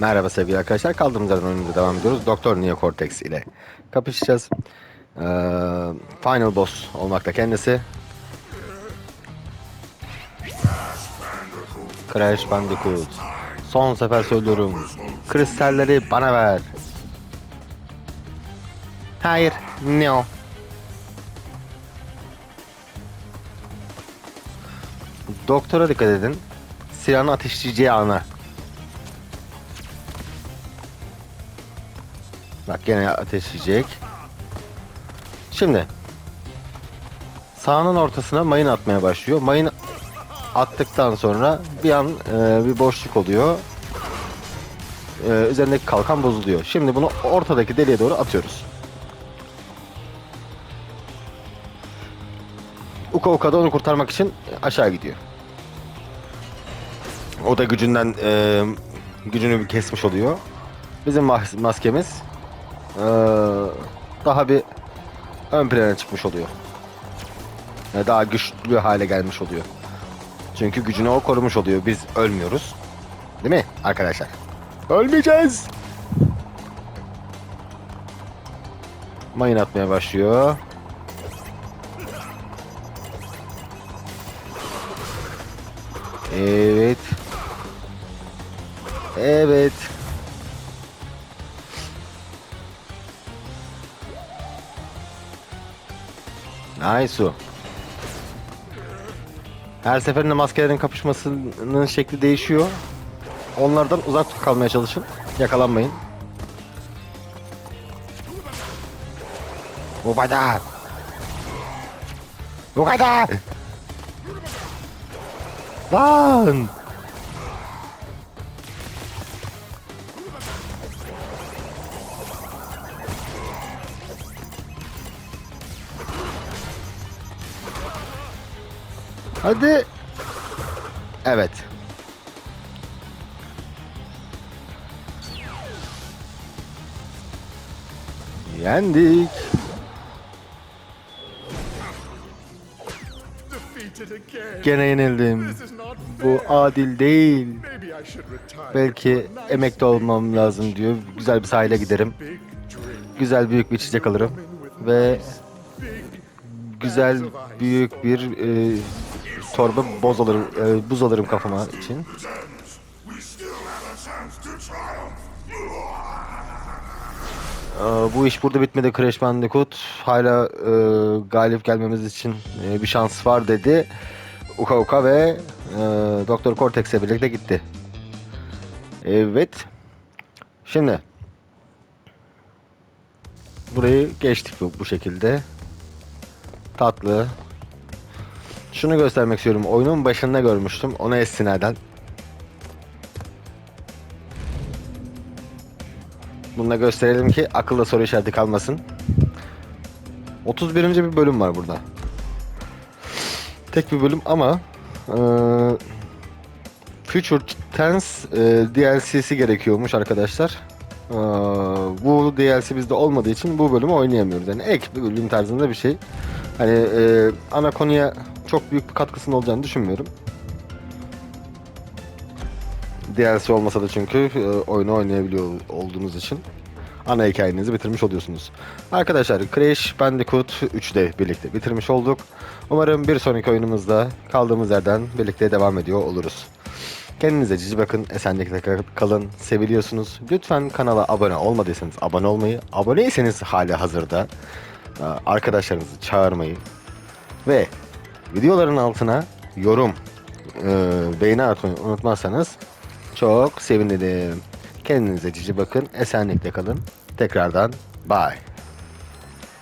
Merhaba sevgili arkadaşlar. Kaldığımız yerden oyunumuza devam ediyoruz. Doktor Neo Cortex ile kapışacağız. Ee, final boss olmakta kendisi. Crash Bandicoot. Son sefer söylüyorum. Kristalleri bana ver. Hayır. No. Doktora dikkat edin. Silahını ateşleyeceği ana. Bak gene ateşleyecek. Şimdi sahanın ortasına mayın atmaya başlıyor. Mayın attıktan sonra bir an e, bir boşluk oluyor. E, üzerindeki kalkan bozuluyor. Şimdi bunu ortadaki deliğe doğru atıyoruz. Uka Uka da onu kurtarmak için aşağı gidiyor. O da gücünden e, gücünü kesmiş oluyor. Bizim mas- maskemiz e, daha bir ön plana çıkmış oluyor. Yani daha güçlü hale gelmiş oluyor. Çünkü gücünü o korumuş oluyor. Biz ölmüyoruz. Değil mi arkadaşlar? Ölmeyeceğiz. Mayın atmaya başlıyor. Evet. Evet. Nice. Her seferinde maskelerin kapışmasının şekli değişiyor. Onlardan uzak kalmaya çalışın. Yakalanmayın. Bu kadar. Bu kadar. Lan. Hadi. Evet. Yendik. Gene yenildim. Bu adil değil. Belki emekli olmam lazım diyor. Güzel bir sahile giderim. Güzel büyük bir içecek alırım. Ve güzel büyük bir e, torba boz alırım, e, buz alırım kafama için. Ee, bu iş burada bitmedi Crash Bandicoot. Hala e, galip gelmemiz için e, bir şans var dedi. Uka Uka ve e, Doktor Cortex'le birlikte gitti. Evet. Şimdi burayı geçtik bu, bu şekilde. Tatlı. Şunu göstermek istiyorum. Oyunun başında görmüştüm. Ona estinaden. Bunu da gösterelim ki akılda soru işareti kalmasın. 31. bir bölüm var burada. Tek bir bölüm ama eee Future Tense eee, DLC'si gerekiyormuş arkadaşlar. Eee, bu DLC bizde olmadığı için bu bölümü oynayamıyoruz. Yani ek bir bölüm tarzında bir şey. Hani eee, ana konuya çok büyük bir katkısının olacağını düşünmüyorum. DLC olmasa da çünkü e, oyunu oynayabiliyor olduğunuz için ana hikayenizi bitirmiş oluyorsunuz. Arkadaşlar Crash Bandicoot 3'de birlikte bitirmiş olduk. Umarım bir sonraki oyunumuzda kaldığımız yerden birlikte devam ediyor oluruz. Kendinize cici bakın, esenlikle kalın, seviliyorsunuz. Lütfen kanala abone olmadıysanız abone olmayı, aboneyseniz hali hazırda e, arkadaşlarınızı çağırmayı ve videoların altına yorum, e, beğeni atmayı unutmazsanız çok sevinirim. Kendinize cici bakın. Esenlikle kalın. Tekrardan bye.